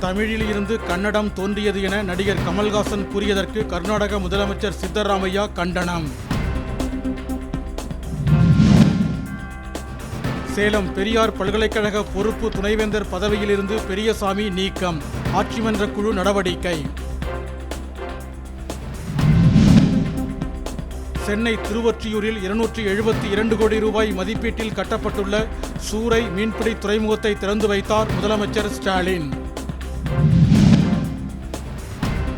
தமிழில் இருந்து கன்னடம் தோன்றியது என நடிகர் கமல்ஹாசன் கூறியதற்கு கர்நாடக முதலமைச்சர் சித்தராமையா கண்டனம். சேலம் பெரியார் பல்கலைக்கழக பொறுப்பு துணைவேந்தர் பதவியிலிருந்து பெரியசாமி நீக்கம். ஆட்சிமன்ற குழு நடவடிக்கை. சென்னை திருவொற்றியூரில் இருநூற்றி எழுபத்தி இரண்டு கோடி ரூபாய் மதிப்பீட்டில் கட்டப்பட்டுள்ள சூறை மீன்பிடி துறைமுகத்தை திறந்து வைத்தார் முதலமைச்சர் ஸ்டாலின்.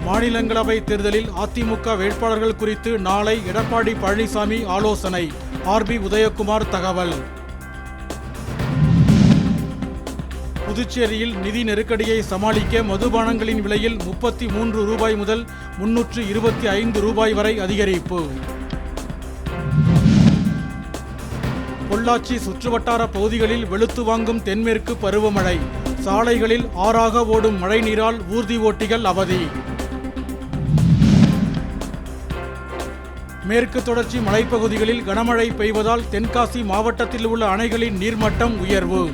மாநிலங்களவை தேர்தலில் அதிமுக வேட்பாளர்கள் குறித்து நாளை எடப்பாடி பழனிசாமி ஆலோசனை. ஆர்பி உதயகுமார் தகவல். புதுச்சேரியில் நிதி நெருக்கடியை சமாளிக்க மதுபானங்களின் விலையில் முப்பத்தி மூன்று ரூபாய் முதல் முன்னூற்று இருபத்தி ஐந்து ரூபாய் வரை அதிகரிப்பு. பொள்ளாச்சி சுற்றுவட்டார பகுதிகளில் வெளுத்து வாங்கும் தென்மேற்கு பருவமழை. சாலைகளில் ஆறாக ஓடும் மழைநீரால் ஊர்தி ஓட்டிகள் அவதி. மேற்கு தொடர்ச்சி மலைப்பகுதிகளில் கனமழை பெய்வதால் தென்காசி மாவட்டத்தில் உள்ள அணைகளின் நீர்மட்டம் உயர்வு.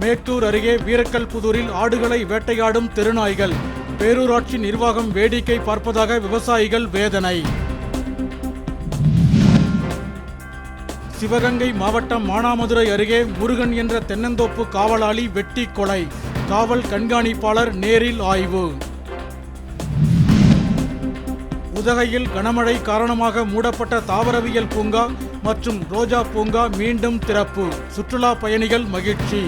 மேட்டூர் அருகே வீரக்கல்புதூரில் ஆடுகளை வேட்டையாடும் தெருநாய்கள். பேரூராட்சி நிர்வாகம் வேடிக்கை பார்ப்பதாக விவசாயிகள் வேதனை. சிவகங்கை மாவட்டம் மானாமதுரை அருகே முருகன் என்ற தென்னந்தோப்பு காவலாளி வெட்டி கொலை. காவல் கண்காணிப்பாளர் நேரில் ஆய்வு. உதகையில் கனமழை காரணமாக மூடப்பட்ட தாவரவியல் பூங்கா மற்றும் ரோஜா பூங்கா மீண்டும் திறப்பு. சுற்றுலா பயணிகள் மகிழ்ச்சி.